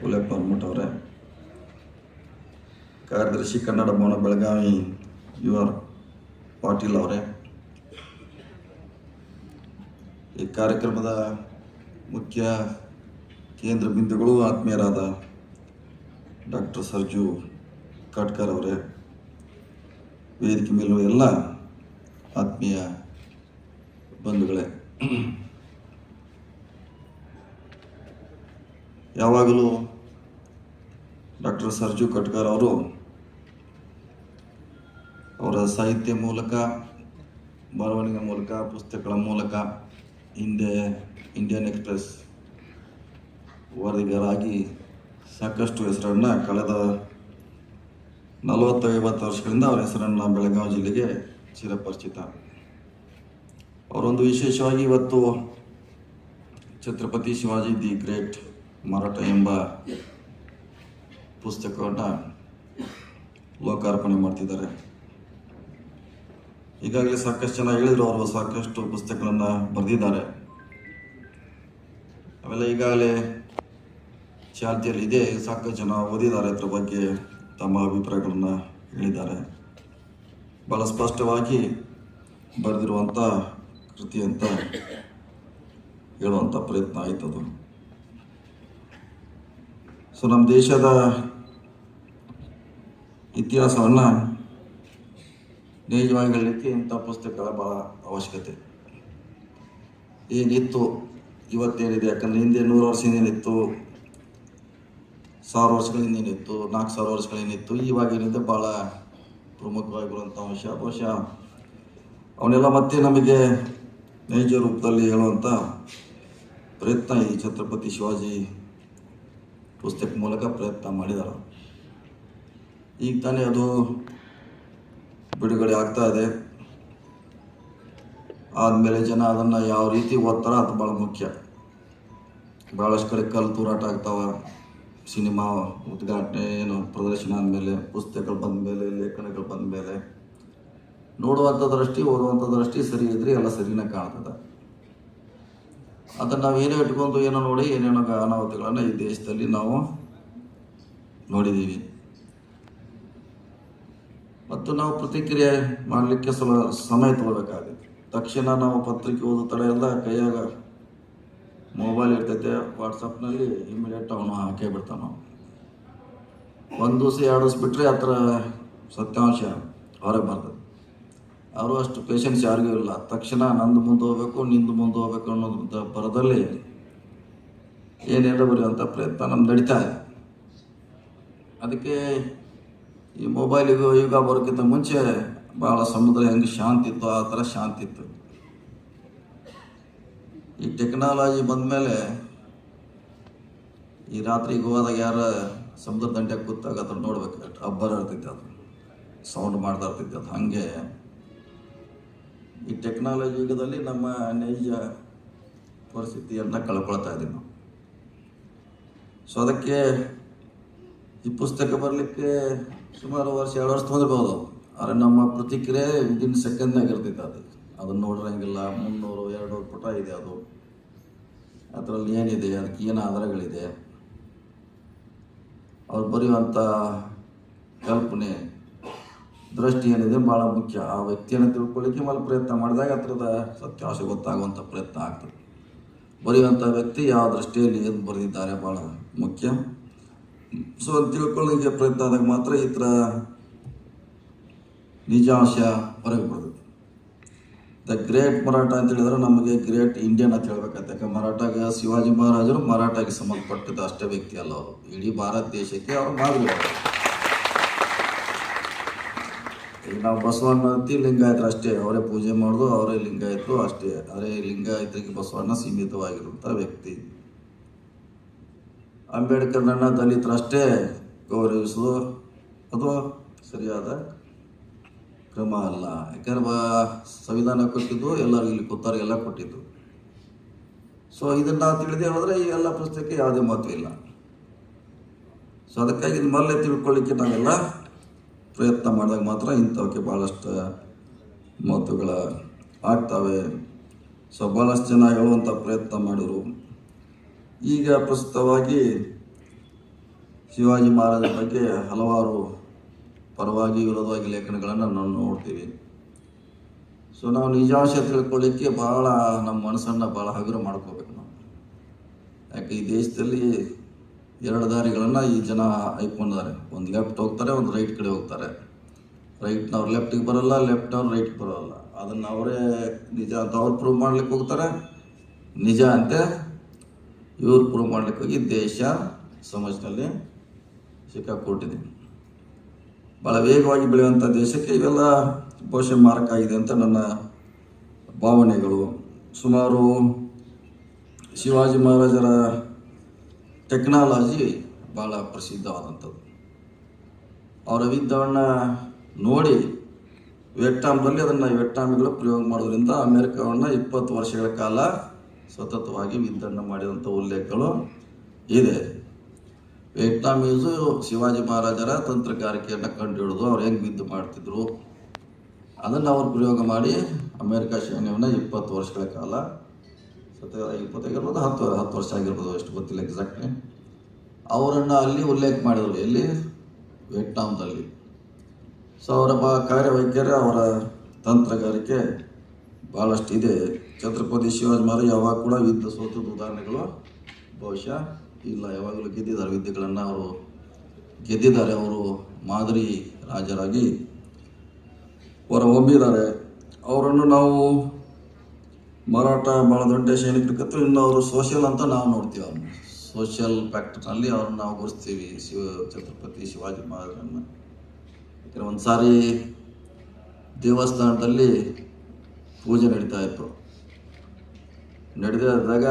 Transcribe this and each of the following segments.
ಹುಲೆಪ್ಪ ಮಠ ಅವರೇ. ಕಾರ್ಯದರ್ಶಿ ಕನ್ನಡ ಭವನ Belagavi U R Patil ಅವರೇ. ಈ ಕಾರ್ಯಕ್ರಮದ ಮುಖ್ಯ ಕೇಂದ್ರ ಬಿಂದುಗಳು ಆತ್ಮೀಯರಾದ ಡಾಕ್ಟರ್ ಸರ್ಜು ಕಾಟ್ಕರ್ ಅವರೇ. ವೇದಿಕೆ ಮೇಲೂ ಎಲ್ಲ ಆತ್ಮೀಯ ಬಂಧುಗಳೇ. ಯಾವಾಗಲೂ ಡಾಕ್ಟರ್ ಸರ್ಜು ಕಟ್ಕರ್ ಅವರು ಅವರ ಸಾಹಿತ್ಯ ಮೂಲಕ, ಬರವಣಿಗೆ ಮೂಲಕ, ಪುಸ್ತಕಗಳ ಮೂಲಕ ಹಿಂದೆ ಇಂಡಿಯನ್ ಎಕ್ಸ್ಪ್ರೆಸ್ ವರದಿಗಾರಾಗಿ ಸಾಕಷ್ಟು ಹೆಸರನ್ನು ಕಳೆದ ನಲವತ್ತು ಐವತ್ತು ವರ್ಷಗಳಿಂದ ಅವರ ಹೆಸರನ್ನು ಬೆಳಗಾವಿ ಜಿಲ್ಲೆಗೆ ಚಿರಪರಿಚಿತ. ಅವರೊಂದು ವಿಶೇಷವಾಗಿ ಇವತ್ತು ಛತ್ರಪತಿ ಶಿವಾಜಿ ದಿ ಗ್ರೇಟ್ ಮಾರಾಟ ಎಂಬ ಪುಸ್ತಕವನ್ನು ಲೋಕಾರ್ಪಣೆ ಮಾಡ್ತಿದ್ದಾರೆ. ಈಗಾಗಲೇ ಸಾಕಷ್ಟು ಜನ ಹೇಳಿದರು, ಅವರು ಸಾಕಷ್ಟು ಪುಸ್ತಕಗಳನ್ನು ಬರೆದಿದ್ದಾರೆ. ಅವೆಲ್ಲ ಈಗಾಗಲೇ ಚಾಲ್ತಿಯಲ್ಲಿ ಇದೆ. ಸಾಕಷ್ಟು ಜನ ಓದಿದ್ದಾರೆ ಅದರ ಬಗ್ಗೆ ತಮ್ಮ ಅಭಿಪ್ರಾಯಗಳನ್ನು ಹೇಳಿದ್ದಾರೆ. ಭಾಳ ಸ್ಪಷ್ಟವಾಗಿ ಬರೆದಿರುವಂಥ ಕೃತಿ ಅಂತ ಹೇಳುವಂಥ ಪ್ರಯತ್ನ ಆಯ್ತದು. ಸೊ ನಮ್ಮ ದೇಶದ ಇತಿಹಾಸವನ್ನು ನೈಜವಾಗಿ ಹೇಳಲಿಕ್ಕೆ ಇಂಥ ಪುಸ್ತಕಗಳ ಭಾಳ ಅವಶ್ಯಕತೆ. ಏನಿತ್ತು ಇವತ್ತೇನಿದೆ? ಯಾಕಂದರೆ ಹಿಂದೆ ನೂರು ವರ್ಷ ಏನಿತ್ತು ಸಾವಿರ ವರ್ಷಗಳ ಹಿಂದೇನಿತ್ತು ನಾಲ್ಕು ಸಾವಿರ ವರ್ಷಗಳೇನಿತ್ತು ಇವಾಗ ಏನಿದೆ? ಭಾಳ ಪ್ರಮುಖವಾಗಿರುವಂಥ ಅಂಶ. ಬಹುಶಃ ಅವನ್ನೆಲ್ಲ ಮತ್ತೆ ನಮಗೆ ನೈಜ ರೂಪದಲ್ಲಿ ಹೇಳುವಂಥ ಪ್ರಯತ್ನ ಈ ಛತ್ರಪತಿ ಶಿವಾಜಿ ಪುಸ್ತಕ ಮೂಲಕ ಪ್ರಯತ್ನ ಮಾಡಿದ್ದಾರೆ ಈಗ ತಾನೇ ಅದು ಬಿಡುಗಡೆ ಆಗ್ತಾ ಇದೆ. ಆದಮೇಲೆ ಜನ ಅದನ್ನು ಯಾವ ರೀತಿ ಓದ್ತಾರ ಅದು ಭಾಳ ಮುಖ್ಯ. ಭಾಳಷ್ಟು ಕಡೆ ಕಲ್ಲು ತೂರಾಟ ಆಗ್ತಾವ. ಸಿನಿಮಾ ಉದ್ಘಾಟನೆ, ಏನು ಪ್ರದರ್ಶನ ಆದಮೇಲೆ, ಪುಸ್ತಕಗಳು ಬಂದ ಮೇಲೆ ಲೇಖನಗಳು ಬಂದ ಮೇಲೆ ನೋಡುವಂಥ ದೃಷ್ಟಿ ಓದುವಂಥ ದೃಷ್ಟಿ ಸರಿ ಇದ್ರೆ ಎಲ್ಲ ಸರಿನೇ ಕಾಣ್ತದೆ. ಅದನ್ನು ನಾವು ಏನೇ ಇಟ್ಕೊಂಡು ಏನೋ ನೋಡಿ ಏನೇನೋ ಅನಾಹುತಗಳನ್ನು ಈ ದೇಶದಲ್ಲಿ ನಾವು ನೋಡಿದ್ದೀವಿ. ಮತ್ತು ನಾವು ಪ್ರತಿಕ್ರಿಯೆ ಮಾಡಲಿಕ್ಕೆ ಸ್ವಲ್ಪ ಸಮಯ ತಗೋಬೇಕಾಗುತ್ತೆ. ತಕ್ಷಣ ನಾವು ಪತ್ರಿಕೆ ಓದೋ ತಡೆ ಎಲ್ಲ ಕೈಯಾಗ ಮೊಬೈಲ್ ಇರ್ತೈತೆ ವಾಟ್ಸಪ್ನಲ್ಲಿ ಇಮಿಡಿಯೇಟ್ ಅವನು ಹಾಕೇ ಬಿಡ್ತಾನ ಒಂದು ದಿವಸ, ಎರಡು ದಿವಸ ಬಿಟ್ಟರೆ ಆ ಥರ ಸತ್ಯಾಂಶ ಹೊರಗೆ ಬರ್ತದೆ. ಅವರು ಅಷ್ಟು ಪೇಷನ್ಸ್ ಯಾರಿಗೂ ಇಲ್ಲ. ತಕ್ಷಣ ನಂದು ಮುಂದೆ ಹೋಗ್ಬೇಕು, ನಿಂದು ಮುಂದೆ ಹೋಗ್ಬೇಕು ಅನ್ನೋದು ಬರದಲ್ಲಿ ಏನೇನು ಬರೆಯುವಂಥ ಪ್ರಯತ್ನ ನಮ್ಮ ನಡೀತಾ ಇದೆ. ಅದಕ್ಕೆ ಈ ಮೊಬೈಲಿಗೂ ಯುಗ ಬರೋಕ್ಕಿಂತ ಮುಂಚೆ ಭಾಳ ಸಮುದ್ರ ಹೆಂಗೆ ಶಾಂತಿ ಇತ್ತು ಆ ಥರ ಶಾಂತಿ ಇತ್ತು. ಈ ಟೆಕ್ನಾಲಜಿ ಬಂದಮೇಲೆ ಈ ರಾತ್ರಿ ಹೋದಾಗ ಯಾರ ಸಮುದ್ರ ದಂಡೆ ಕೂತಾಗ ಅದನ್ನು ನೋಡ್ಬೇಕು. ಅಬ್ಬರ ಇರ್ತೈತೆ ಅದು. ಸೌಂಡ್ ಮಾಡ್ತಾ ಇರ್ತೈತೆ ಅದು. ಹಾಗೆ ಈ ಟೆಕ್ನಾಲಜಿ ಯುಗದಲ್ಲಿ ನಮ್ಮ ನೈಜ ಪರಿಸ್ಥಿತಿಯನ್ನು ಕಳ್ಕೊಳ್ತಾ ಇದ್ದೀವಿ ನಾವು. ಸೊ ಅದಕ್ಕೆ ಈ ಪುಸ್ತಕ ಬರಲಿಕ್ಕೆ ಸುಮಾರು ವರ್ಷ, ಎರಡು ವರ್ಷ ತೊಂದಿರ್ಬೋದು ಆದರೆ ನಮ್ಮ ಪ್ರತಿಕ್ರಿಯೆ ವಿದಿನ್ ಸೆಕೆಂಡ್ನಾಗ ಇರ್ತೈತೆ ಅದು. ಅದನ್ನು ನೋಡಿರಂಗಿಲ್ಲ, ಮುನ್ನೂರು ಎರಡು ಪುಟ ಇದೆ ಅದು. ಅದರಲ್ಲಿ ಏನಿದೆ, ಅದಕ್ಕೆ ಏನು ಆಧಾರಗಳಿದೆ. ಅವ್ರು ಬರೆಯುವಂಥ ಕಲ್ಪನೆ ದೃಷ್ಟಿ ಏನಿದೆ ಭಾಳ ಮುಖ್ಯ. ಆ ವ್ಯಕ್ತಿಯನ್ನು ತಿಳ್ಕೊಳ್ಳಿಕ್ಕೆ ಮೇಲೆ ಪ್ರಯತ್ನ ಮಾಡಿದಾಗ ಹತ್ರದ ಸತ್ಯಾಂಶ ಗೊತ್ತಾಗುವಂಥ ಪ್ರಯತ್ನ ಆಗ್ತದೆ. ಬರೆಯುವಂಥ ವ್ಯಕ್ತಿ ಯಾವ ದೃಷ್ಟಿಯಲ್ಲಿ ಏನು ಬರೆದಿದ್ದಾರೆ ಭಾಳ ಮುಖ್ಯ. ಸೊ ತಿಳ್ಕೊಳ್ಳಿಕ್ಕೆ ಪ್ರಯತ್ನ ಆದಾಗ ಮಾತ್ರ ಈ ಥರ ನಿಜಾಂಶ ಹೊರಗೆ ಬರ್ತದೆ. ದ ಗ್ರೇಟ್ ಮರಾಠ ಅಂತ ಹೇಳಿದ್ರೆ ನಮಗೆ ಗ್ರೇಟ್ ಇಂಡಿಯನ್ ಅಂತ ಹೇಳ್ಬೇಕಂತ ಯಾಕೆ ಮರಾಠಾಗ ಶಿವಾಜಿ ಮಹಾರಾಜರು ಮರಾಠಾಗೆ ಸಂಬಂಧಪಟ್ಟಿದ್ದ ಅಷ್ಟೇ ವ್ಯಕ್ತಿ ಅಲ್ಲ ಅವರು. ಇಡೀ ಭಾರತ ದೇಶಕ್ಕೆ ಅವರು ಮಾದರಿ. ಈಗ ನಾವು ಬಸವಣ್ಣ ಅಂತೀವಿ, ಲಿಂಗಾಯತರು ಅಷ್ಟೇ. ಅವರೇ ಪೂಜೆ ಮಾಡೋದು, ಅವರೇ ಲಿಂಗಾಯತರು ಅಷ್ಟೇ. ಆದರೆ ಲಿಂಗಾಯತರಿಗೆ ಬಸವಣ್ಣ ಸೀಮಿತವಾಗಿರುವಂಥ ವ್ಯಕ್ತಿ. ಅಂಬೇಡ್ಕರ್ನನ್ನ ದಲಿತರಷ್ಟೇ ಗೌರವಿಸೋದು ಅಥವಾ ಸರಿಯಾದ ಕ್ರಮ ಅಲ್ಲ. ಯಾಕಂದ್ರೆ ಸಂವಿಧಾನ ಕೊಟ್ಟಿದ್ದು ಎಲ್ಲರಿಗೂ ಇಲ್ಲಿ ಕೂತವ್ರಿಗೆಲ್ಲ ಕೊಟ್ಟಿದ್ದು. ಸೊ ಇದನ್ನು ತಿಳಿದೇ ಹೋದರೆ ಈ ಎಲ್ಲ ಪುಸ್ತಕಕ್ಕೆ ಯಾವುದೇ ಮಹತ್ವ ಇಲ್ಲ. ಸೊ ಅದಕ್ಕಾಗಿ ಇದು ಮೊದಲೇ ತಿಳ್ಕೊಳ್ಳಿಕ್ಕೆ ನಾವೆಲ್ಲ ಪ್ರಯತ್ನ ಮಾಡಿದಾಗ ಮಾತ್ರ ಇಂಥವಕ್ಕೆ ಭಾಳಷ್ಟು ಮಾತುಗಳ ಆಗ್ತವೆ. ಸೊ ಭಾಳಷ್ಟು ಜನ ಹೇಳುವಂಥ ಪ್ರಯತ್ನ ಮಾಡಿದರು. ಈಗ ಪ್ರಸ್ತುತವಾಗಿ ಶಿವಾಜಿ ಮಹಾರಾಜರ ಬಗ್ಗೆ ಹಲವಾರು ಪರವಾಗಿ ವಿರೋಧವಾಗಿ ಲೇಖನಗಳನ್ನು ನಾವು ನೋಡ್ತೀವಿ. ಸೊ, ನಾವು ನಿಜಾಂಶ ತಿಳ್ಕೊಳ್ಳಿಕ್ಕೆ ಭಾಳ ನಮ್ಮ ಮನಸ್ಸನ್ನು ಭಾಳ ಹಗುರ ಮಾಡ್ಕೋಬೇಕು ನಾವು. ಯಾಕೆ ಈ ದೇಶದಲ್ಲಿ ಎರಡು ದಾರಿಗಳನ್ನು ಈ ಜನ ಆಯ್ಕೊಂಡಿದ್ದಾರೆ ಒಂದು ಲೆಫ್ಟ್ ಹೋಗ್ತಾರೆ, ಒಂದು ರೈಟ್ ಕಡೆ ಹೋಗ್ತಾರೆ. ರೈಟ್ನವ್ರು ಲೆಫ್ಟಿಗೆ ಬರಲ್ಲ, ಲೆಫ್ಟ್ನವ್ರು ರೈಟ್ಗೆ ಬರೋಲ್ಲ. ಅದನ್ನು ಅವರೇ ನಿಜ ಅಂತ ಅವ್ರು ಪ್ರೂವ್ ಮಾಡ್ಲಿಕ್ಕೆ ಹೋಗ್ತಾರೆ. ನಿಜ ಅಂತೆ ಇವ್ರು ಪ್ರೂವ್ ಮಾಡ್ಲಿಕ್ಕೆ ಹೋಗಿ ದೇಶ ಸಮಾಜದಲ್ಲಿ ಸಿಕ್ಕಾಕೊಟ್ಟಿದೆ. ಭಾಳ ವೇಗವಾಗಿ ಬೆಳೆಯುವಂಥ ದೇಶಕ್ಕೆ ಇವೆಲ್ಲ ಬಹುಶಃ ಮಾರಕ ಆಗಿದೆ ಅಂತ ನನ್ನ ಭಾವನೆಗಳು. ಸುಮಾರು ಶಿವಾಜಿ ಮಹಾರಾಜರ ಟೆಕ್ನಾಲಜಿ ಭಾಳ ಪ್ರಸಿದ್ಧವಾದಂಥದ್ದು. ಅವರ ವಿದ್ಯವನ್ನು ನೋಡಿ ವಿಯೆಟ್ನಾಂದಲ್ಲಿ ಅದನ್ನು ವಿಯೆಟ್ನಾಮಿಗಳು ಪ್ರಯೋಗ ಮಾಡೋದ್ರಿಂದ ಅಮೆರಿಕವನ್ನು ಇಪ್ಪತ್ತು ವರ್ಷಗಳ ಕಾಲ ಸತತವಾಗಿ ವಿದ್ಯನ್ನು ಮಾಡಿದಂಥ ಉಲ್ಲೇಖಗಳು ಇದೆ. ವಿಯೆಟ್ನಾಮೀಸು ಶಿವಾಜಿ ಮಹಾರಾಜರ ತಂತ್ರಗಾರಿಕೆಯನ್ನು ಕಂಡುಹಿಡಿದು ಅವ್ರು ಹೆಂಗೆ ವಿದ್ದು ಮಾಡ್ತಿದ್ರು. ಅದನ್ನು ಅವ್ರು ಪ್ರಯೋಗ ಮಾಡಿ ಅಮೇರಿಕಾ ಸೈನ್ಯವನ್ನು ಇಪ್ಪತ್ತು ವರ್ಷಗಳ ಕಾಲ ಸತ ಇಪ್ಪತ್ತಾಗಿರ್ಬೋದು ಹತ್ತು ಹತ್ತು ವರ್ಷ ಆಗಿರ್ಬೋದು, ಎಷ್ಟು ಗೊತ್ತಿಲ್ಲ ಎಕ್ಸಾಕ್ಟ್ಲಿ ಅವರನ್ನು ಅಲ್ಲಿ ಉಲ್ಲೇಖ ಮಾಡಿದರು, ಎಲ್ಲಿ? ವಿಯೆಟ್ನಾಂನಲ್ಲಿ. ಸೊ ಅವರ ಬಾ, ಕಾರ್ಯವೈಖರಿ, ಅವರ ತಂತ್ರಗಾರಿಕೆ ಭಾಳಷ್ಟು ಇದೆ. ಛತ್ರಪತಿ ಶಿವಾಜಿ ಮಹಾರಾಜ್ ಯಾವಾಗ ಕೂಡ ಯುದ್ಧ ಸೋತದ ಉದಾಹರಣೆಗಳು ಬಹುಶಃ ಇಲ್ಲ. ಯಾವಾಗಲೂ ಗೆದ್ದಿದ್ದಾರೆ ವಿದ್ಯೆಗಳನ್ನು ಅವರು. ಗೆದ್ದಿದ್ದಾರೆ ಅವರು, ಮಾದರಿ ರಾಜರಾಗಿ. ಹೊರ ಹೊಮ್ಮಿದ್ದಾರೆ. ಅವರನ್ನು ನಾವು ಮರಾಠ ಭಾಳ ದೊಡ್ಡ ಸೈನಿಕರಿಗತ್ತು ಇನ್ನು ಅವರು ಸೋಷಿಯಲ್ ಅಂತ ನಾವು ನೋಡ್ತೀವಿ ಅವ್ರನ್ನ. ಸೋಷಿಯಲ್ ಫ್ಯಾಕ್ಟ್ರಿನಲ್ಲಿ ಅವ್ರನ್ನ ನಾವು ಗುರುಸ್ತೀವಿ ಶಿವ, ಛತ್ರಪತಿ ಶಿವಾಜಿ ಮಹಾರಾಜರನ್ನು. ಯಾಕಂದರೆ ಒಂದು ಸಾರಿ ದೇವಸ್ಥಾನದಲ್ಲಿ ಪೂಜೆ ನಡೀತಾ ಇತ್ತು. ನಡೆದಾಗ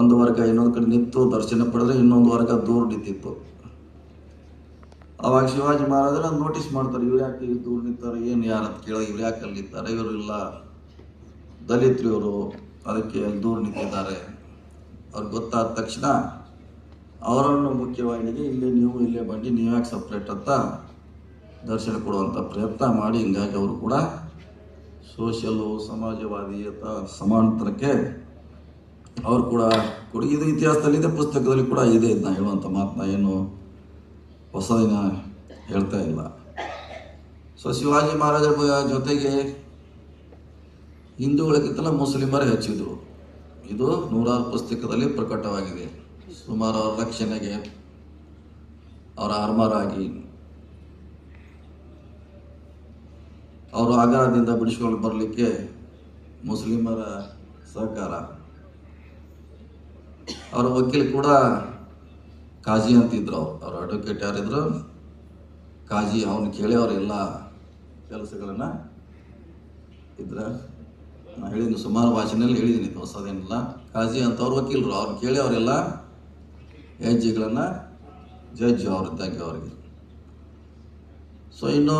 ಒಂದು ವರ್ಗ ಇನ್ನೊಂದು ಕಡೆ ನಿಂತು ದರ್ಶನ ಪಡೆದ್ರೆ ಇನ್ನೊಂದು ವರ್ಗ ದೂರ ನಿಂತಿತ್ತು. ಅವಾಗ ಶಿವಾಜಿ ಮಹಾರಾಜರ ನೋಟಿಸ್ ಮಾಡ್ತಾರೆ, ಇವ್ರು ಯಾಕೆ ದೂರ ನಿಂತಾರೆ ಏನು ಯಾರು ಅಂತ ಕೇಳಿ, ಇವ್ರು ಯಾಕೆ ಅಲ್ಲಿ ನಿಂತಾರೆ ಇವರು ಇಲ್ಲ. ದಲಿತರು ಇವರು ಅದಕ್ಕೆ ದೂರು ದೂರ ನಿಂತಿದ್ದಾರೆ. ಅವ್ರಿಗೆ ಗೊತ್ತಾದ ತಕ್ಷಣ ಅವರನ್ನು ಮುಖ್ಯವಾಹಿನಿಗೆ ಇಲ್ಲೇ ನೀವು ಇಲ್ಲೇ ಬಂದು ನೀವು ಯಾಕೆ ಸಪ್ರೇಟ್ ಅಂತ ದರ್ಶನ ಕೊಡುವಂಥ ಪ್ರಯತ್ನ ಮಾಡಿ. ಹಿಂಗಾಗಿ ಅವರು ಕೂಡ ಸೋಷಿಯಲು ಸಮಾಜವಾದಿ ಅಥವಾ ಸಮಾನಾಂತರಕ್ಕೆ ಅವರು ಕೂಡ ಕೊಡುಗೆ ಇದು ಇತಿಹಾಸದಲ್ಲಿದೆ ಪುಸ್ತಕದಲ್ಲಿ ಕೂಡ ಇದೆ ಇದನ್ನ ಹೇಳುವಂಥ ಮಾತನ್ನ ಏನು ಹೊಸದಿನ ಹೇಳ್ತಾ ಇಲ್ಲ. ಸೊ, ಶಿವಾಜಿ ಮಹಾರಾಜರ ಜೊತೆಗೆ ಹಿಂದೂಗಳಿಗಿಂತಲೂ ಮುಸ್ಲಿಮರೇ ಹೆಚ್ಚಿದ್ರು ಇದು ನೂರಾರು ಪುಸ್ತಕದಲ್ಲಿ ಪ್ರಕಟವಾಗಿದೆ. ಸುಮಾರು ಅವರ ರಕ್ಷಣೆಗೆ ಅವರ ಆರ್ಮರಾಗಿ ಅವರು ಆಗಾರದಿಂದ ಬಿಡಿಸ್ಕೊಂಡು ಬರಲಿಕ್ಕೆ ಮುಸ್ಲಿಮರ ಸಹಕಾರ. ಅವರ ವಕೀಲ ಕೂಡ ಕಾಜಿ ಅಂತಿದ್ರು ಅವ್ರು. ಅವ್ರ ಅಡ್ವೊಕೇಟ್ ಯಾರಿದ್ರು? ಕಾಜಿ, ಅವನು ಕೇಳಿ ಅವರೆಲ್ಲ ಕೆಲಸಗಳನ್ನು ಇದ್ರ. ನಾ ಹೇಳಿದ್ದೀನಿ ಸುಮಾರು ಭಾಷೆನಲ್ಲಿ ಹೇಳಿದ್ದೀನಿ ಹೊಸದೇನಿಲ್ಲ. ಕಾಜಿ ಅಂತ ಅವ್ರ ವಕೀಲರು, ಅವ್ರು ಕೇಳಿ ಅವರೆಲ್ಲ ಹೆಜ್ಜೆಗಳನ್ನು ಜಡ್ಜ್ ಅವ್ರಿದ್ದಂಗೆ ಅವ್ರಿಗೆ. ಸೊ ಇನ್ನು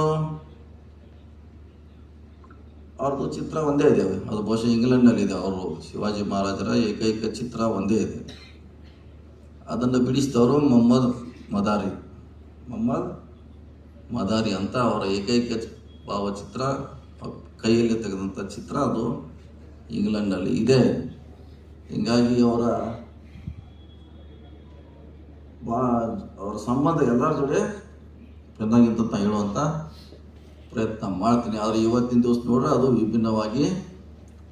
ಅವ್ರದ್ದು ಚಿತ್ರ ಒಂದೇ ಇದೆ. ಅದು ಬಹುಶಃ ಇಂಗ್ಲೆಂಡ್ನಲ್ಲಿದೆ ಅವರು ಶಿವಾಜಿ ಮಹಾರಾಜರ ಏಕೈಕ ಚಿತ್ರ ಒಂದೇ ಇದೆ. ಅದನ್ನು ಬಿಡಿಸಿದವರು ಮೊಹಮ್ಮದ್ ಮದಾರಿ. ಮೊಹಮ್ಮದ್ ಮದಾರಿ ಅಂತ ಅವರ ಏಕೈಕ ಭಾವಚಿತ್ರ ಕೈಯಲ್ಲಿ ತೆಗೆದಂಥ ಚಿತ್ರ ಅದು. ಇಂಗ್ಲೆಂಡಲ್ಲಿ ಇದೆ. ಹೀಗಾಗಿ ಅವರ ಬಾ, ಅವರ ಸಂಬಂಧ ಎಲ್ಲರ ಜೊತೆ ಚೆನ್ನಾಗಿತ್ತು ಅಂತ ಹೇಳುವಂಥ ಪ್ರಯತ್ನ ಮಾಡ್ತೀನಿ. ಆದರೆ ಇವತ್ತಿನ ದಿವಸ ನೋಡ್ರೆ ಅದು ವಿಭಿನ್ನವಾಗಿ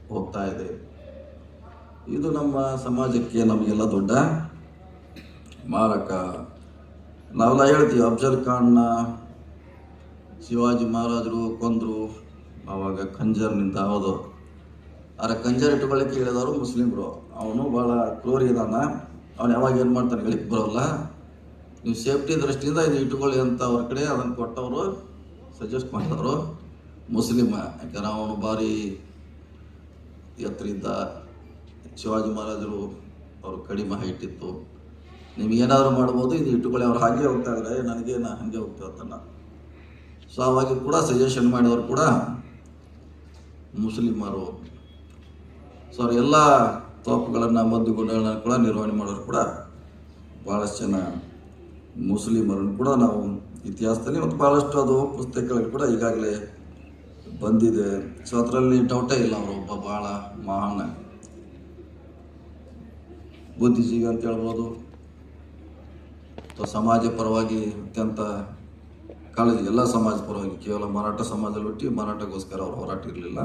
ಹೋಗ್ತಾ ಇದೆ. ಇದು ನಮ್ಮ ಸಮಾಜಕ್ಕೆ ನಮಗೆಲ್ಲ ದೊಡ್ಡ ಮಾರಕ. ನಾವೆಲ್ಲ ಹೇಳ್ತೀವಿ, ಅಫ್ಜಲ್ ಖಾನ್ನ ಶಿವಾಜಿ ಮಹಾರಾಜರು, ಕೊಂದರು ಆವಾಗ ಖಂಜರ್ನಿಂದ ಹೌದು ಆದರೆ ಕಂಜರ್ ಇಟ್ಕೊಳ್ಳಿಕ್ಕೆ ಹೇಳಿದವರು ಮುಸ್ಲಿಮ್ರು. ಅವನು ಭಾಳ ಕ್ರೂರಿ ಇದಾನ. ಅವನು ಯಾವಾಗ ಏನು ಮಾಡ್ತಾನೆ ಹೇಳಿಕ್ಕೆ ಬರೋಲ್ಲ. ನೀವು ಸೇಫ್ಟಿ ದೃಷ್ಟಿಯಿಂದ ಇದು ಇಟ್ಕೊಳ್ಳಿ ಅಂತ ಅವ್ರ ಕಡೆ ಅದನ್ನು ಕೊಟ್ಟವರು ಸಜೆಸ್ಟ್ ಮಾಡಿದವರು ಮುಸ್ಲಿಮ. ಯಾಕಂದ್ರೆ ಅವನು ಭಾರಿ ಎತ್ತರ ಇದ್ದ ಶಿವಾಜಿ ಮಹಾರಾಜರು ಅವರು ಕಡಿಮೆ ಹೈಟ್ ಇತ್ತು. ನಿಮ್ಗೇನಾದರೂ ಮಾಡ್ಬೋದು, ಇದು ಇಟ್ಟುಕೊಳ್ಳಿ. ಅವ್ರು ಹಾಗೆ ಹೋಗ್ತಾ ಇದ್ದಾರೆ ನನಗೆ ನಾ ಹಾಗೆ ಹೋಗ್ತಾ ಇರ್ತಾನ ಸೊ ಅವಾಗ ಕೂಡ ಸಜೆಷನ್ ಮಾಡಿದವರು ಕೂಡ ಮುಸ್ಲಿಮರು. ಸೊ ಅವ್ರ ಎಲ್ಲ ತೋಪುಗಳನ್ನು ಮದ್ದು ಗುಂಡಗಳನ್ನು ಕೂಡ ನಿರ್ವಹಣೆ ಮಾಡೋರು ಕೂಡ ಭಾಳಷ್ಟು ಜನ ಮುಸ್ಲಿಮರನ್ನು ಕೂಡ ನಾವು ಇತಿಹಾಸದಲ್ಲಿ ಮತ್ತು ಭಾಳಷ್ಟು ಅದು ಪುಸ್ತಕಗಳಲ್ಲಿ ಕೂಡ ಈಗಾಗಲೇ ಬಂದಿದೆ. ಸೊ ಅದರಲ್ಲಿ ಡೌಟೇ ಇಲ್ಲ ಅವರು ಒಬ್ಬ ಭಾಳ ಮಹಾನ್ ಬುದ್ಧಿಜೀವಿ ಅಂತ ಹೇಳ್ಬೋದು. ಸಮಾಜ ಪರವಾಗಿ ಅತ್ಯಂತ ಕಾಳಜಿ ಎಲ್ಲ ಸಮಾಜ ಪರವಾಗಿ ಕೇವಲ ಮರಾಠ ಸಮಾಜದಲ್ಲಿ ಬಿಟ್ಟು ಮರಾಠಗೋಸ್ಕರ ಅವರು ಹೋರಾಟ ಇರಲಿಲ್ಲ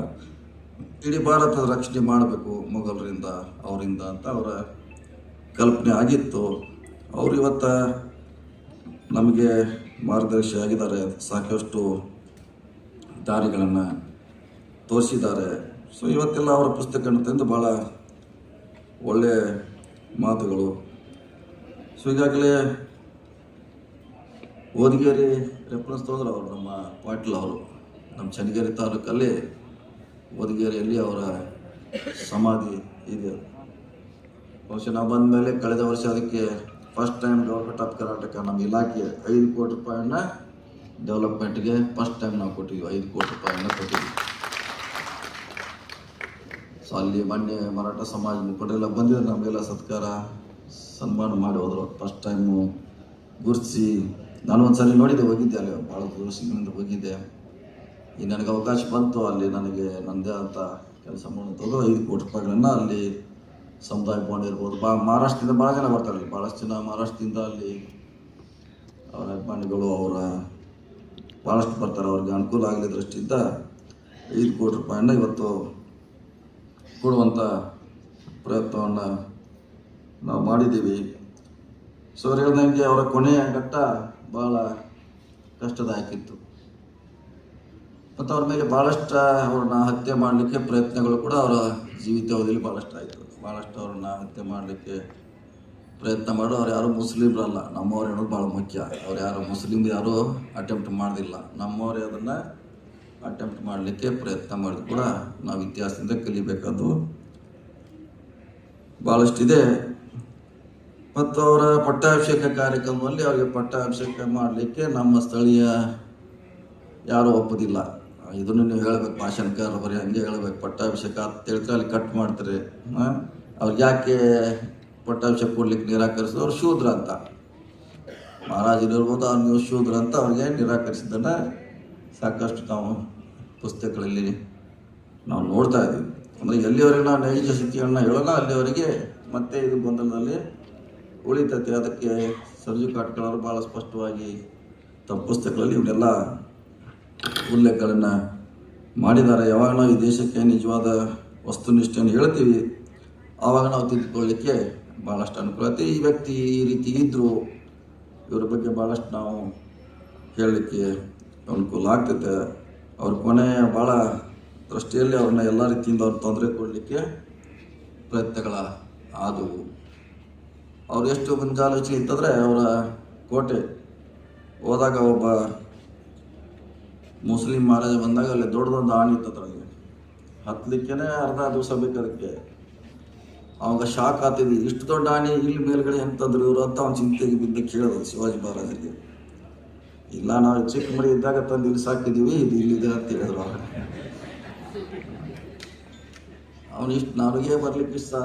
ಇಡೀ ಭಾರತದ ರಕ್ಷಣೆ ಮಾಡಬೇಕು ಮೊಘಲರಿಂದ, ಅವರಿಂದ ಅಂತ ಅವರ ಕಲ್ಪನೆ ಆಗಿತ್ತು. ಅವರು ಇವತ್ತು ನಮಗೆ ಮಾರ್ಗದರ್ಶಿ ಆಗಿದ್ದಾರೆ. ಸಾಕಷ್ಟು ದಾರಿಗಳನ್ನು ತೋರಿಸಿದ್ದಾರೆ. ಸೊ ಇವತ್ತೆಲ್ಲ ಅವರ ಪುಸ್ತಕವನ್ನು ತಂದು ಭಾಳ ಒಳ್ಳೆಯ ಮಾತುಗಳು. ಸೊ ಈಗಾಗಲೇ ಓದಿಗೇರಿ ರೆಫರೆನ್ಸ್ ತೊಗೊಂಡ್ರೆ ಅವರು ನಮ್ಮ ಪಾಟೀಲ್ ಅವರು. ನಮ್ಮ ಚನ್ನಗಿರಿ ತಾಲೂಕಲ್ಲಿ ಓದಿಗೇರಿಯಲ್ಲಿ ಅವರ ಸಮಾಧಿ ಇದೆ. ಬಹುಶಃ ನಾವು ಬಂದ ಮೇಲೆ ಕಳೆದ ವರ್ಷ ಅದಕ್ಕೆ first time government of Karnataka ನಮ್ಮ ಇಲಾಖೆ ಐದು ಕೋಟಿ ರೂಪಾಯಿನ ಡೆವಲಪ್ಮೆಂಟ್ಗೆ ಫಸ್ಟ್ ಟೈಮ್ ನಾವು ಕೊಟ್ಟಿದ್ವಿ. ಐದು ಕೋಟಿ ರೂಪಾಯಿನ ಕೊಟ್ಟಿದ್ವಿ. ಸೊ ಅಲ್ಲಿ ಮೊನ್ನೆ ಮರಾಠ ಸಮಾಜ ಮುಖಂಡರೆಲ್ಲ ಬಂದಿದ್ರು. ನಮಗೆಲ್ಲ ಸತ್ಕಾರ, ಸನ್ಮಾನ ಮಾಡಿ ಹೋದ್ರು. ಫಸ್ಟ್ ಟೈಮು ಗುರುತಿಸಿ ನಾನು ಒಂದ್ಸರಿ ನೋಡಿದ್ದೆ ಹೋಗಿದ್ದೆ ಅಲ್ಲಿ. ಭಾಳ ವರ್ಷಗಳಿಂದ ಹೋಗಿದ್ದೆ. ಈ ನನಗೆ ಅವಕಾಶ ಬಂತು, ಅಲ್ಲಿ ನನಗೆ ನನ್ನದೇ ಅಂತ ಕೆಲಸ ಮಾಡುವಂಥದ್ದು ಐದು ಕೋಟಿ ರೂಪಾಯಿಗಳನ್ನ ಅಲ್ಲಿ ಸಮುದಾಯ ಬಾಂಡ್ ಇರ್ಬೋದು. ಬಾ, ಮಹಾರಾಷ್ಟ್ರದಿಂದ ಭಾಳ ಜನ ಬರ್ತಾರೆ ಅಲ್ಲಿ. ಭಾಳಷ್ಟು ಜನ ಮಹಾರಾಷ್ಟ್ರದಿಂದ ಅಲ್ಲಿ ಅವರ ಅಭಿಮಾನಿಗಳು ಅವರ ಭಾಳಷ್ಟು ಬರ್ತಾರೆ. ಅವ್ರಿಗೆ ಅನುಕೂಲ ಆಗಲಿ ದೃಷ್ಟಿಯಿಂದ ಐದು ಕೋಟಿ ರೂಪಾಯಿನ ಇವತ್ತು ಕೊಡುವಂಥ ಪ್ರಯತ್ನವನ್ನು ನಾವು ಮಾಡಿದ್ದೀವಿ. ಸೊ ಅವ್ರು ಹೇಳ್ದಂಗೆ ಅವರ ಕೊನೆಯ ಘಟ್ಟ ಭಾಳ ಕಷ್ಟದಾಯಕಿತ್ತು ಮತ್ತು ಅವ್ರ ಮೇಲೆ ಭಾಳಷ್ಟು ಅವ್ರನ್ನ ಹತ್ಯೆ ಮಾಡಲಿಕ್ಕೆ ಪ್ರಯತ್ನಗಳು ಕೂಡ ಅವರ ಜೀವಿತಾವಧಿಯಲ್ಲಿ ಭಾಳಷ್ಟು ಆಯಿತು. ಭಾಳಷ್ಟು ಅವ್ರನ್ನ ಹತ್ಯೆ ಮಾಡಲಿಕ್ಕೆ ಪ್ರಯತ್ನ ಮಾಡೋ ಅವ್ರು ಯಾರು ಮುಸ್ಲಿಮ್ರಲ್ಲ, ನಮ್ಮವ್ರು ಹೇಳೋದು ಭಾಳ ಮುಖ್ಯ. ಅವ್ರು ಯಾರು ಮುಸ್ಲಿಮ್ ಯಾರು ಅಟೆಂಪ್ಟ್ ಮಾಡೋದಿಲ್ಲ. ನಮ್ಮವ್ರು ಅದನ್ನು ಅಟೆಂಪ್ಟ್ ಮಾಡಲಿಕ್ಕೆ ಪ್ರಯತ್ನ ಮಾಡಿದ್ರು ಕೂಡ ನಾವು ಇತಿಹಾಸದಿಂದ ಕಲಿಬೇಕಾದ್ದು ಭಾಳಷ್ಟಿದೆ ಮತ್ತು ಅವರ ಪಟ್ಟಾಭಿಷೇಕ ಕಾರ್ಯಕ್ರಮದಲ್ಲಿ ಅವರಿಗೆ ಪಟ್ಟಾಭಿಷೇಕ ಮಾಡಲಿಕ್ಕೆ ನಮ್ಮ ಸ್ಥಳೀಯ ಯಾರೂ ಒಪ್ಪೋದಿಲ್ಲ. ಇದನ್ನು ನೀವು ಹೇಳಬೇಕು, ಭಾಷಣಕಾರ ಬರೀ ಹಂಗೆ ಹೇಳಬೇಕು, ಪಟ್ಟಾಭಿಷೇಕ ಅಂತ ಹೇಳ್ತಾರೆ, ಅಲ್ಲಿ ಕಟ್ ಮಾಡ್ತಾರೆ? ಅವ್ರಿಗೆ ಯಾಕೆ ಪಟ್ಟಾಭಿಷೇಕ ಕೊಡ್ಲಿಕ್ಕೆ ನಿರಾಕರಿಸಿದ್ರು? ಅವ್ರು ಶೂದ್ರ ಅಂತ. ಮಹಾರಾಜರು ಇರ್ಬೋದು ಅವ್ರು ನೀವು ಶೂದ್ರ ಅಂತ ಅವ್ರಿಗೆ ನಿರಾಕರಿಸಿದ್ದನ್ನು ಸಾಕಷ್ಟು ನಾವು ಪುಸ್ತಕಗಳಲ್ಲಿ ನಾವು ನೋಡ್ತಾ ಇದ್ದೀವಿ. ಅಂದರೆ ಎಲ್ಲಿವರೆಗೆ ನಾವು ನೈಜ ಸ್ಥಿತಿಗಳನ್ನ ಹೇಳೋಣ ಅಲ್ಲಿವರೆಗೆ ಮತ್ತೆ ಇದು ಗೊಂದಲದಲ್ಲಿ ಉಳಿತೈತೆ ಅದಕ್ಕೆ ಸರ್ಜು ಕಾಟ್ಗಳವರು ಭಾಳ ಸ್ಪಷ್ಟವಾಗಿ ತಮ್ಮ ಪುಸ್ತಕಗಳಲ್ಲಿ ಇವನ್ನೆಲ್ಲ ಉಲ್ಲೇಖಗಳನ್ನು ಮಾಡಿದ್ದಾರೆ. ಯಾವಾಗ ನಾವು ಈ ದೇಶಕ್ಕೆ ನಿಜವಾದ ವಸ್ತುನಿಷ್ಠೆಯನ್ನು ಹೇಳ್ತೀವಿ ಆವಾಗ ನಾವು ತಿದ್ದುಕೊಳ್ಳಿಕ್ಕೆ ಭಾಳಷ್ಟು ಅನುಕೂಲತೆ ಈ ವ್ಯಕ್ತಿ ಈ ರೀತಿ ಇದ್ದರು ಇವರ ಬಗ್ಗೆ ಭಾಳಷ್ಟು ನಾವು ಹೇಳಲಿಕ್ಕೆ ಅನುಕೂಲ ಆಗ್ತೈತೆ. ಅವ್ರ ಕೊನೆ ಭಾಳ ದೃಷ್ಟಿಯಲ್ಲಿ ಅವ್ರನ್ನ ಎಲ್ಲ ರೀತಿಯಿಂದ ಅವ್ರ ತೊಂದರೆ ಕೊಡಲಿಕ್ಕೆ ಪ್ರಯತ್ನಗಳ ಆದವು. ಅವ್ರು ಎಷ್ಟು ಮುಂಜಾಲೋಚನೆ ಇತ್ತಂದರೆ ಅವರ ಕೋಟೆ ಹೋದಾಗ ಒಬ್ಬ ಮುಸ್ಲಿಂ ಮಹಾರಾಜ ಬಂದಾಗ ಅಲ್ಲಿ ದೊಡ್ಡದೊಂದು ಆಣಿ ಇತ್ತು ಅದ್ರಲ್ಲಿ. ಹತ್ಲಿಕ್ಕೇನೆ ಅರ್ಧ ದಿವಸ ಬೇಕು ಅದಕ್ಕೆ. ಅವಾಗ ಶಾಕ್ ಆಗ್ತಿದ್ವಿ. ಇಷ್ಟು ದೊಡ್ಡ ಆಣಿ ಇಲ್ಲಿ ಮೇಲ್ಗಡೆ ಎಂತಂದ್ರು ಇವರು ಅಂತ ಅವ್ನು ಚಿಂತೆಗೆ ಬಿದ್ದು ಕೇಳೋದು ಶಿವಾಜಿ ಮಹಾರಾಜರಿಗೆ ಇಲ್ಲ, ನಾವು ಚಿಕ್ಕ ಮರಿ ಇದ್ದಾಗ ತಂದು ಇಲ್ಲಿ ಸಾಕಿದ್ದೀವಿ ಇದು ಇಲ್ಲಿದೆ ಅಂತ ಹೇಳಿದ್ರು. ಅವನು ಇಷ್ಟು ನನಗೆ ಬರ್ಲಿಕ್ಕೆ ಇಷ್ಟ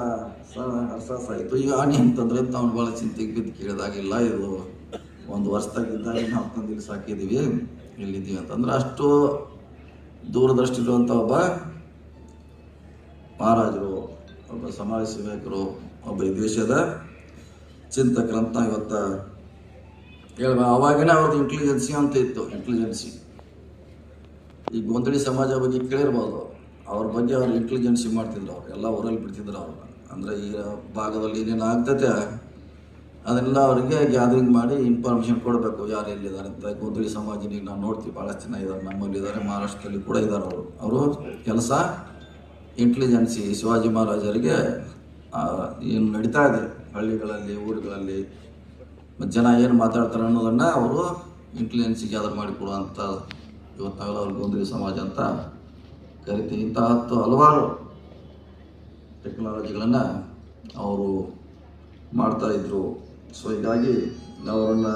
ಆಯಿತು. ಈಗ ಆಣಿ ಅಂತಂದ್ರೆ ಅಂತ ಅವ್ನು ಭಾಳ ಚಿಂತೆಗೆ ಬಿದ್ದು ಕೇಳಿದಾಗಿಲ್ಲ ಇದು ಒಂದು ವರ್ಷದಾಗಿದ್ದಾಗ ನಾವು ತಂದು ಇಲ್ಲಿ ಸಾಕಿದ್ದೀವಿ ಇಲ್ಲಿದ್ದೀವಿ ಅಂತಂದ್ರೆ ಅಷ್ಟು ದೂರದೃಷ್ಟಿ ಇರುವಂಥ ಒಬ್ಬ ಮಹಾರಾಜರು, ಒಬ್ಬ ಸಮಾಜ ಸೇವಕರು, ಒಬ್ಬ ಈ ದೇಶದ ಚಿಂತಕರಂತ ಇವತ್ತು ಹೇಳ್ಬ ಅವಾಗಿನ ಅವ್ರದ್ದು ಇಂಟೆಲಿಜೆನ್ಸಿ ಅಂತ ಇತ್ತು ಇಂಟೆಲಿಜೆನ್ಸಿ ಈ ಗೊಂದಳಿ ಸಮಾಜ ಬಗ್ಗೆ ಕೇಳಿರ್ಬೋದು. ಅವ್ರ ಬಗ್ಗೆ ಅವ್ರು ಇಂಟೆಲಿಜೆನ್ಸಿ ಮಾಡ್ತಿದ್ರು ಅವ್ರು, ಎಲ್ಲ ಊರಲ್ಲಿ ಬಿಡ್ತಿದ್ರು ಅವ್ರನ್ನ ಅಂದರೆ ಈ ಭಾಗದಲ್ಲಿ ಏನೇನು ಆಗ್ತೈತೆ, ಅದನ್ನೆಲ್ಲ ಅವರಿಗೆ ಗ್ಯಾದರಿಂಗ್ ಮಾಡಿ ಇನ್ಫಾರ್ಮೇಷನ್ ಕೊಡಬೇಕು. ಯಾರು ಎಲ್ಲಿದ್ದಾರೆ ಅಂತ. ಗೋದ್ರಿ ಸಮಾಜ ನೀವು ನೋಡ್ತೀವಿ ಭಾಳಷ್ಟು ಜನ ಇದ್ದಾರೆ. ನಮ್ಮಲ್ಲಿ ಇದ್ದಾರೆ, ಮಹಾರಾಷ್ಟ್ರದಲ್ಲಿ ಕೂಡ ಇದ್ದಾರೆ ಅವರು. ಅವರು ಕೆಲಸ ಇಂಟೆಲಿಜೆನ್ಸಿ ಶಿವಾಜಿ ಮಹಾರಾಜರಿಗೆ ಏನು ನಡೀತಾ ಇದೆ. ಹಳ್ಳಿಗಳಲ್ಲಿ, ಊರುಗಳಲ್ಲಿ ಜನ ಏನು ಮಾತಾಡ್ತಾರೆ ಅನ್ನೋದನ್ನು ಅವರು ಇಂಟೆಲಿಜೆನ್ಸಿ ಗ್ಯಾದರ್ ಮಾಡಿಕೊಡುವಂಥ ನಾವೆಲ್ಲ ಅವ್ರ ಗೊಂದಲಿ ಸಮಾಜ ಅಂತ ಕರಿತೀವಿ ರೀತಿ ಹತ್ತು ಹಲವಾರು ಟೆಕ್ನಾಲಜಿಗಳನ್ನು ಅವರು ಮಾಡ್ತಾ ಇದ್ರು. ಸೊ ಹೀಗಾಗಿ ಅವರನ್ನು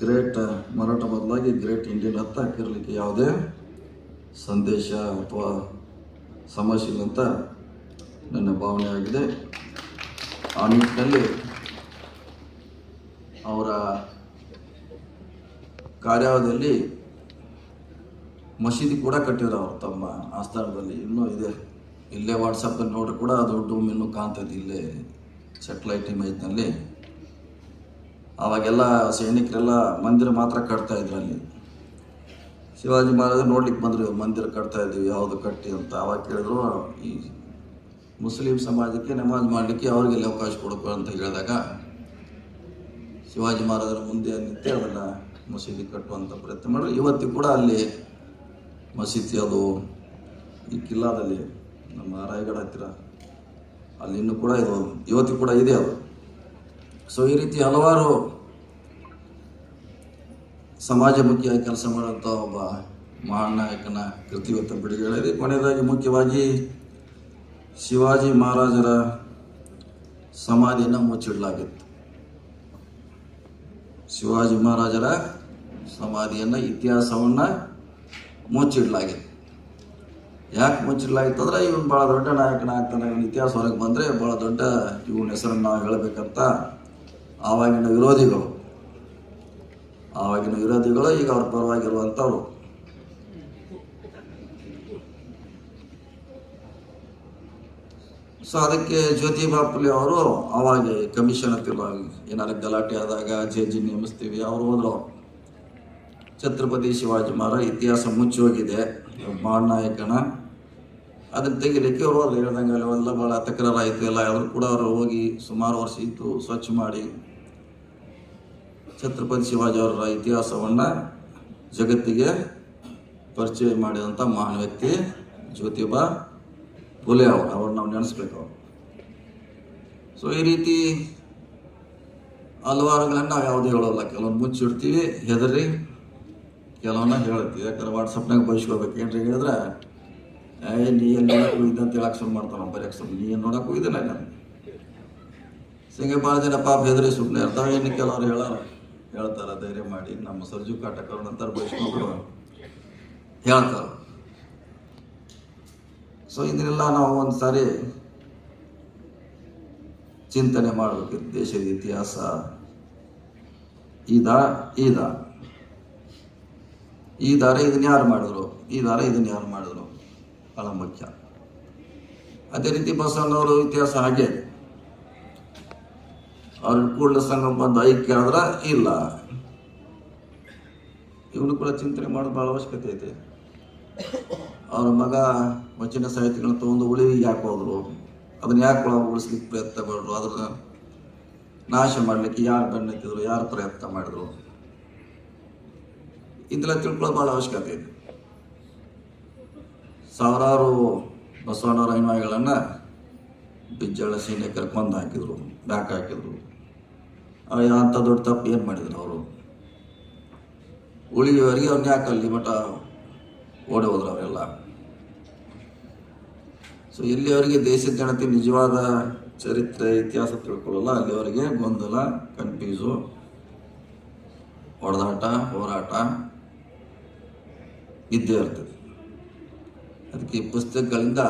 ಗ್ರೇಟ್ ಮರಾಠ ಬದಲಾಗಿ ಗ್ರೇಟ್ ಇಂಡಿಯನ್ ಅಂತ ಹಾಕಿರಲಿಕ್ಕೆ ಯಾವುದೇ ಸಂದೇಶ ಅಥವಾ ಸಮಸ್ಯೆ ಅಂತ ನನ್ನ ಭಾವನೆ ಆಗಿದೆ. ಆ ನಿಟ್ಟಿನಲ್ಲಿ ಅವರ ಕಾರ್ಯಾವಧಿಯಲ್ಲಿ ಮಸೀದಿ ಕೂಡ ಕಟ್ಟಿದ್ರು ಅವರು ತಮ್ಮ ಆಸ್ಥಾನದಲ್ಲಿ. ಇನ್ನೂ ಇದೆ. ಇಲ್ಲೇ ವಾಟ್ಸಪ್ಪಲ್ಲಿ ನೋಡಿ ಕೂಡ ಅದು ಡೂಮ್ ಇನ್ನೂ ಕಾಣ್ತದೆ ಇಲ್ಲೇ ಸೆಟಲೈಟ್ ಇಮೇಜ್ನಲ್ಲಿ ಆವಾಗೆಲ್ಲ ಸೈನಿಕರೆಲ್ಲ ಮಂದಿರ ಮಾತ್ರ ಕಟ್ತಾ ಇದ್ರು ಅಲ್ಲಿ. ಶಿವಾಜಿ ಮಹಾರಾಜ ನೋಡ್ಲಿಕ್ಕೆ ಬಂದರು ಮಂದಿರ ಕಟ್ತಾ ಇದ್ದೀವಿ, ಯಾವುದು ಕಟ್ಟಿ ಅಂತ. ಅವಾಗ ಕೇಳಿದ್ರು, ಈ ಮುಸ್ಲಿಂ ಸಮಾಜಕ್ಕೆ ನಮಾಜ್ ಮಾಡಲಿಕ್ಕೆ ಅವ್ರಿಗೆ ಇಲ್ಲಿ ಅವಕಾಶ ಕೊಡಬೇಕು ಅಂತ ಹೇಳಿದಾಗ ಶಿವಾಜಿ ಮಹಾರಾಜರ ಮುಂದೆ ನಿಂತೆ ಅದನ್ನು ಮಸೀದಿ ಕಟ್ಟುವಂಥ ಪ್ರಯತ್ನ ಮಾಡಿದ್ರು. ಇವತ್ತಿಗೂ ಕೂಡ ಅಲ್ಲಿ ಮಸೀದಿ ಅದು ಈ ಕಿಲ್ಲಾದಲ್ಲಿ ನಮ್ಮ ರಾಯಗಢ ಹತ್ತಿರ. ಅಲ್ಲಿ ಇನ್ನೂ ಕೂಡ ಇದು ಇವತ್ತಿಗೂ ಕೂಡ ಇದೆ ಅದು. ಸೊ ಈ ರೀತಿ ಹಲವಾರು ಸಮಾಜಮುಖಿಯಾಗಿ ಕೆಲಸ ಮಾಡುವಂಥ ಒಬ್ಬ ಮಹಾನ್ ನಾಯಕನ ಕೃತಿವತ್ತ ಬಿಡುಗಡೆ ಕೊನೆಯದಾಗಿ ಮುಖ್ಯವಾಗಿ ಶಿವಾಜಿ ಮಹಾರಾಜರ ಸಮಾಧಿಯನ್ನು ಮುಚ್ಚಿಡಲಾಗಿತ್ತು. ಶಿವಾಜಿ ಮಹಾರಾಜರ ಸಮಾಧಿಯನ್ನು ಇತಿಹಾಸವನ್ನು ಮುಚ್ಚಿಡಲಾಗಿತ್ತು. ಯಾಕೆ ಮುಚ್ಚಿಡ್ಲಾಗಿತ್ತು ಅಂದ್ರೆ ಇವನು ಭಾಳ ದೊಡ್ಡ ನಾಯಕನಾಗ್ತಾನೆ ಇವನ ಇತಿಹಾಸ ಹೊರಗೆ ಬಂದರೆ ಭಾಳ ದೊಡ್ಡ ಇವನ ಹೆಸರನ್ನು ನಾವು ಹೇಳಬೇಕಂತ ಆವಾಗಿನ ವಿರೋಧಿಗಳು. ಆವಾಗಿನ ವಿರೋಧಿಗಳು, ಈಗ ಅವ್ರ ಪರವಾಗಿರುವಂಥವ್ರು. ಸೊ ಅದಕ್ಕೆ ಜ್ಯೋತಿ ಬಾಪುಲಿ ಅವರು ಅವಾಗ ಕಮಿಷನ್ ಹತ್ತಿರ ಏನಾರು ಗಲಾಟೆ ಆದಾಗ ಜೆ ಜಿ ನೇಮಿಸ್ತೀವಿ, ಅವರು ಹೋದ್ರು. ಛತ್ರಪತಿ ಶಿವಾಜಿ ಮಹಾರಾಜ್ ಇತಿಹಾಸ ಮುಚ್ಚಿ ಹೋಗಿದೆ ಅದನ್ನು ನಾಯಕನ. ಅದನ್ನ ತೆಗಿಲಿಕ್ಕೆ ಅವರು ಅಲ್ಲಿ ಹೇಳ್ದಂಗೆ ಅಲ್ಲಿ ಎಲ್ಲ ಭಾಳ ತಕರಾರಾಯಿತು, ಎಲ್ಲ ಆದರೂ ಕೂಡ ಅವರು ಹೋಗಿ ಸುಮಾರು ವರ್ಷ ಇತ್ತು ಸ್ವಚ್ಛ ಮಾಡಿ. ಛತ್ರಪತಿ ಶಿವಾಜಿ ಅವರ ಇತಿಹಾಸವನ್ನು ಜಗತ್ತಿಗೆ ಪರಿಚಯ ಮಾಡಿದಂಥ ಮಹಾನ್ ವ್ಯಕ್ತಿ ಜ್ಯೋತಿಬಾ ಫುಲೆ ಅವರು ಅವ್ರು ನಾವು ನೆನೆಸ್ಬೇಕು ಅವರು. ಸೊ ಈ ರೀತಿ ಹಲವಾರುಗಳನ್ನು ನಾವು ಯಾವುದೂ ಹೇಳೋಲ್ಲ, ಕೆಲವೊಂದು ಮುಚ್ಚಿಡ್ತೀವಿ ಹೆದರಿ ಕೆಲವನ್ನ ಹೇಳ್ತೀವಿ ಯಾಕಂದ್ರೆ ವಾಟ್ಸಪ್ನಾಗ ಬಯಸ್ಕೊಳ್ಬೇಕು ಏನ್ರಿ ಹೇಳಿದ್ರೆ, ಏ, ನೀ ಏನು ನೋಡಕ್ಕೆ ಹೋಗಿದ್ದೆ ಅಂತ ಹೇಳಕ್ಕೆ ಶುರು ಮಾಡ್ತಾನೆ ಬರೀ ಶುರು ನೀ ಏನು ನೋಡಕ್ಕೆ ಹೋಗಿದ್ದೆ ನಾನು ಸಿಂಗೆ ಭಾಳ ಜನ ಪಾಪ ಹೆದರಿ ಸುಮ್ಮನೆ ಇರ್ತಾವೆ ಇನ್ನು ಕೆಲವ್ರು ಹೇಳಾರ ಹೇಳ್ತಾರೆ, ಧೈರ್ಯ ಮಾಡಿ, ನಮ್ಮ ಸರ್ಜು ಕಾಟಕರು ಅಂತಾರೆ ಬಯಸ್ಕೊಂಡು ಹೇಳ್ತಾರೆ. ಸೊ ಇದನ್ನೆಲ್ಲ ನಾವು ಒಂದು ಸಾರಿ ಚಿಂತನೆ ಮಾಡಬೇಕು ದೇಶದ ಇತಿಹಾಸ. ಇದ ದಾ ಈ ದಾರ ಇದನ್ನ ಯಾರು ಮಾಡಿದ್ರು? ಈ ದಾರ ಇದನ್ನ ಯಾರು ಮಾಡಿದ್ರು? ಬಹಳ ಮುಖ್ಯ ಅದೇ ರೀತಿ ಬಸವಣ್ಣವರು ಇತಿಹಾಸ ಹಾಗೆ ಅವ್ರ ಕೂಡಲ ಸಂಘ ಬಂದು ಐಕ್ಯ ಕೇಳಿದ್ರೆ ಇಲ್ಲ. ಇವನು ಕೂಡ ಚಿಂತನೆ ಮಾಡೋದು ಭಾಳ ಅವಶ್ಯಕತೆ ಐತೆ. ಅವ್ರ ಮಗ ವಚನ ಸಾಹಿತ್ಯಗಳನ್ನ ತಗೊಂಡು ಉಳಿವಿಗೆ ಯಾಕೆ ಹೋದ್ರು? ಅದನ್ನ ಯಾಕೆ ಉಳಿಸ್ಲಿಕ್ಕೆ ಪ್ರಯತ್ನ ಮಾಡಿದ್ರು ಅದನ್ನ ನಾಶ ಮಾಡಲಿಕ್ಕೆ ಯಾರು ಬೆನ್ನತ್ತಿದ್ರು? ಯಾರು ಪ್ರಯತ್ನ ಮಾಡಿದ್ರು? ಇದೆಲ್ಲ ತಿಳ್ಕೊಳ್ಳೋದು ಭಾಳ ಅವಶ್ಯಕತೆ ಇದೆ. ಸಾವಿರಾರು ಬಸವಣ್ಣವರ ಅಭಿಮಾನಿಗಳನ್ನು ಬಿಜ್ಜಳ ಸೀನೆ ಕರ್ಕೊಂಡು ಹಾಕಿದ್ರು, ಬ್ಯಾಕ್ ಹಾಕಿದ್ರು. ಅಂಥ ದೊಡ್ಡ ತಪ್ಪು ಏನು ಮಾಡಿದ್ರು ಅವರು? ಉಳಿಯವರಿಗೆ ಅವ್ರನ್ನ ಯಾಕೆ ಅಲ್ಲಿ ಮಠ ಓಡಿ ಹೋದ್ರು ಅವರೆಲ್ಲ? ಸೊ ಎಲ್ಲಿಯವರೆಗೆ ದೇಶದ ಜನತೆ ನಿಜವಾದ ಚರಿತ್ರೆ, ಇತಿಹಾಸ ತಿಳ್ಕೊಳ್ಳಲ್ಲ ಅಲ್ಲಿವರೆಗೆ ಗೊಂದಲ, ಕನ್ಫ್ಯೂಸು, ಹೊಡೆದಾಟ, ಹೋರಾಟ ಇದ್ದೇ ಇರ್ತದೆ. ಅದಕ್ಕೆ ಪುಸ್ತಕಗಳಿಂದ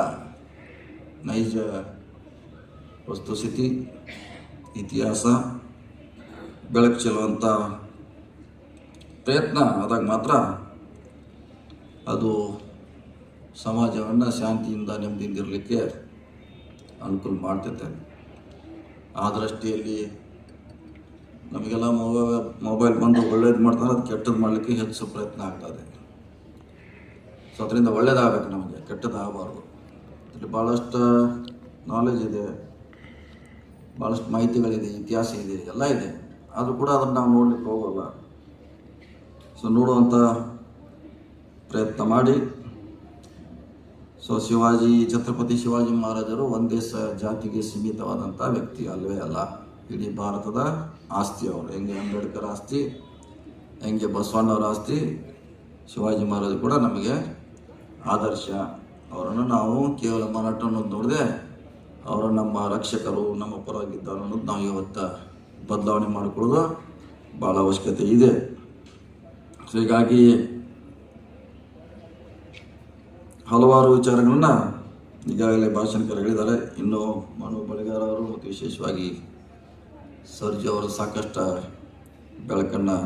ನೈಜ ವಸ್ತುಸ್ಥಿತಿ ಇತಿಹಾಸ, ಬೆಳಕು ಚೆಲ್ಲುವಂಥ ಪ್ರಯತ್ನ ಆದಾಗ ಮಾತ್ರ ಅದು ಸಮಾಜವನ್ನು ಶಾಂತಿಯಿಂದ ನೆಮ್ಮದಿಯಿಂದ ಇರಲಿಕ್ಕೆ ಅನುಕೂಲ ಮಾಡ್ತೈತೆ. ಆ ದೃಷ್ಟಿಯಲ್ಲಿ ನಮಗೆಲ್ಲ ಮೊಬೈಲ್ ಮೊಬೈಲ್ ಬಂದು ಒಳ್ಳೇದು ಮಾಡ್ತಾರೆ, ಅದು ಕೆಟ್ಟದ್ದು ಮಾಡಲಿಕ್ಕೆ ಹೆಚ್ಚು ಪ್ರಯತ್ನ ಆಗ್ತದೆ. ಸೊ ಅದರಿಂದ ಒಳ್ಳೆಯದಾಗಬೇಕು ನಮಗೆ, ಕೆಟ್ಟದಾಗಬಾರ್ದು. ಇಲ್ಲಿ ಭಾಳಷ್ಟು ನಾಲೆಜ್ ಇದೆ ಭಾಳಷ್ಟು ಮಾಹಿತಿಗಳಿದೆ, ಇತಿಹಾಸ ಇದೆ, ಎಲ್ಲ ಇದೆ. ಆದರೂ ಕೂಡ ಅದನ್ನು ನಾವು ನೋಡಲಿಕ್ಕೆ ಹೋಗೋಲ್ಲ. ಸೊ ನೋಡುವಂಥ ಪ್ರಯತ್ನ ಮಾಡಿ. ಸೊ ಶಿವಾಜಿ, ಛತ್ರಪತಿ ಶಿವಾಜಿ ಮಹಾರಾಜರು ಒಂದೇ ಸ ಜಾತಿಗೆ ಸೀಮಿತವಾದಂಥ ವ್ಯಕ್ತಿ ಅಲ್ಲವೇ ಅಲ್ಲ. ಇಡೀ ಭಾರತದ ಆಸ್ತಿ ಅವರು. ಹೆಂಗೆ ಅಂಬೇಡ್ಕರ್ ಆಸ್ತಿ, ಹೆಂಗೆ ಬಸವಣ್ಣವರ ಆಸ್ತಿ, ಶಿವಾಜಿ ಮಹಾರಾಜರು ಕೂಡ ನಮಗೆ ಆದರ್ಶ. ಅವರನ್ನು ನಾವು ಕೇವಲ ಮರಾಠ ಅನ್ನೋದು ನೋಡದೆ ಅವರು ನಮ್ಮ ರಕ್ಷಕರು, ನಮ್ಮ ಪರವಾಗಿದ್ದಾರೆ ಅನ್ನೋದು ನಾವು ಇವತ್ತು ಬದಲಾವಣೆ ಮಾಡಿಕೊಳ್ಳೋದು ಭಾಳ ಅವಶ್ಯಕತೆ ಇದೆ. ಹೀಗಾಗಿ ಹಲವಾರು ವಿಚಾರಗಳನ್ನು ಈಗಾಗಲೇ ಭಾಷಣಕಾರ ಹೇಳಿದ್ದಾರೆ. ಇನ್ನು ಮನು ಬಳಿಗಾರ ಅವರು ಮತ್ತು ವಿಶೇಷವಾಗಿ ಸರ್ಜಿ ಅವರು ಸಾಕಷ್ಟು ಬೆಳಕನ್ನು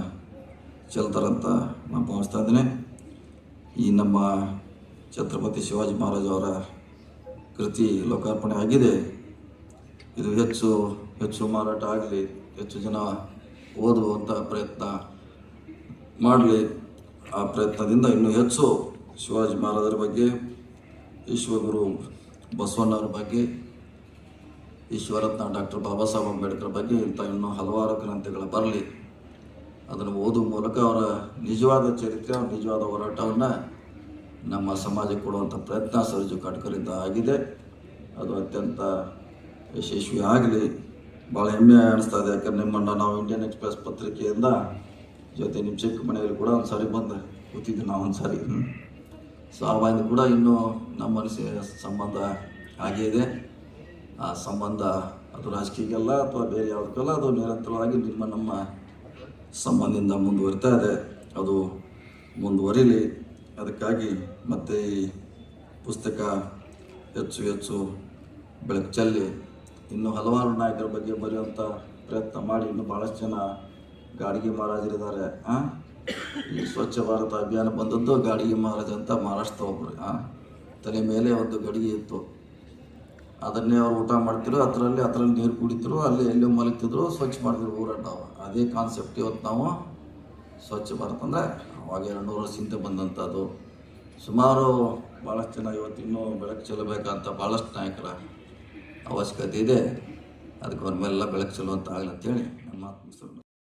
ಚೆಲ್ತಾರಂತ ನಾನು ಭಾವಿಸ್ತಾ ಇದ್ದೇನೆ. ಈ ನಮ್ಮ ಛತ್ರಪತಿ ಶಿವಾಜಿ ಮಹಾರಾಜ ಅವರ ಕೃತಿ ಲೋಕಾರ್ಪಣೆ ಆಗಿದೆ. ಇದು ಹೆಚ್ಚು ಹೆಚ್ಚು ಮಾರಾಟ ಆಗಲಿ, ಹೆಚ್ಚು ಜನ ಓದುವಂಥ ಪ್ರಯತ್ನ ಮಾಡಲಿ. ಆ ಪ್ರಯತ್ನದಿಂದ ಇನ್ನೂ ಹೆಚ್ಚು ಶಿವಾಜಿ ಮಹಾರಾಜರ ಬಗ್ಗೆ, ವಿಶ್ವಗುರು ಬಸವಣ್ಣವ್ರ ಬಗ್ಗೆ ಈಶ್ವರತ್ನ ಡಾಕ್ಟರ್ ಬಾಬಾ ಸಾಹೇಬ್ ಅಂಬೇಡ್ಕರ್ ಬಗ್ಗೆ ಇಂಥ ಇನ್ನೂ ಹಲವಾರು ಗ್ರಂಥಗಳು ಬರಲಿ. ಅದನ್ನು ಓದುವ ಮೂಲಕ ಅವರ ನಿಜವಾದ ಚರಿತ್ರೆ ನಿಜವಾದ ಹೋರಾಟವನ್ನು ನಮ್ಮ ಸಮಾಜಕ್ಕೆ ಕೊಡುವಂಥ ಪ್ರಯತ್ನ ಸರ್ಜು ಕಾಟ್ಕರಿಂದ ಆಗಿದೆ. ಅದು ಅತ್ಯಂತ ಯಶಸ್ವಿ ಆಗಲಿ. ಭಾಳ ಹೆಮ್ಮೆ ಅನ್ನಿಸ್ತಾ ಇದೆ. ಯಾಕಂದ್ರೆ ನಿಮ್ಮನ್ನು ನಾವು ಇಂಡಿಯನ್ ಎಕ್ಸ್ಪ್ರೆಸ್ ಪತ್ರಿಕೆಯಿಂದ ಜೊತೆ ನಿಮ್ಮ ಚಿಕ್ಕ ಮನೆಯಲ್ಲಿ ಕೂಡ ಒಂದು ಸಾರಿ ಬಂದು ಕೂತಿದ್ದೆ ನಾವು ಒಂದು ಸಾರಿ ಸೊ ಆವಾಗಿಂದ ಕೂಡ ಇನ್ನೂ ನಮ್ಮ ಮನಸ್ಸಿಗೆ ಸಂಬಂಧ ಹಾಗೇ ಇದೆ. ಆ ಸಂಬಂಧ ಅದು ರಾಜಕೀಯಕ್ಕೆಲ್ಲ ಅಥವಾ ಬೇರೆ ಯಾವುದಕ್ಕೆಲ್ಲ ಅದು ನಿರಂತರವಾಗಿ ನಿಮ್ಮ ನಮ್ಮ ಸಂಬಂಧದಿಂದ ಮುಂದುವರಿತಾ ಇದೆ. ಅದು ಮುಂದುವರಿಲಿ. ಅದಕ್ಕಾಗಿ ಮತ್ತೆ ಈ ಪುಸ್ತಕ ಹೆಚ್ಚು ಹೆಚ್ಚು ಬೆಳಕು ಚೆಲ್ಲಿ ಇನ್ನೂ ಹಲವಾರು ನಾಯಕರ ಬಗ್ಗೆ ಬರೆಯುವಂಥ ಪ್ರಯತ್ನ ಮಾಡಿ ಇನ್ನೂ ಭಾಳಷ್ಟು ಜನ ಗಾಡಿಗೆ ಮಹಾರಾಜರಿದ್ದಾರೆ? ಈ ಸ್ವಚ್ಛ ಭಾರತ ಅಭಿಯಾನ ಬಂದದ್ದು ಗಾಡಿಗೆ ಮಹಾರಾಜ ಅಂತ ಮಹಾರಾಷ್ಟ್ರ ಒಬ್ಬರು ತಲೆ ಮೇಲೆ ಒಂದು ಗಡಿಗೆ ಇತ್ತು. ಅದನ್ನೇ ಅವ್ರು ಊಟ ಮಾಡ್ತಿದ್ರು, ಅದರಲ್ಲಿ ಅದರಲ್ಲಿ ನೀರು ಕುಡಿತಿರು ಅಲ್ಲಿ ಎಲ್ಲೋ ಮಲಗ್ತಿದ್ರು, ಸ್ವಚ್ಛ ಮಾಡಿದ್ರು ಊರನ್ನ ಅದೇ ಕಾನ್ಸೆಪ್ಟ್ ಇವತ್ತು ನಾವು ಸ್ವಚ್ಛ ಭಾರತ ಅಂದರೆ ಅವಾಗ ಎರಡು ನೂರು ವರ್ಷದಿಂದ ಬಂದಂಥದ್ದು ಸುಮಾರು ಭಾಳಷ್ಟು ಜನ ಇವತ್ತು ಇನ್ನೂ ಬೆಳಕು ಚೆಲ್ಲಬೇಕಂತ ಭಾಳಷ್ಟು ನಾಯಕರ ಅವಶ್ಯಕತೆ ಇದೆ ಅದಕ್ಕೆ ಅವ್ರ ಮೇಲೆಲ್ಲ ಬೆಳಕು ಚೆಲ್ಲುವಂತಾಗಲಿ ಅಂತೇಳಿ ನನ್ನ ಮಾತು.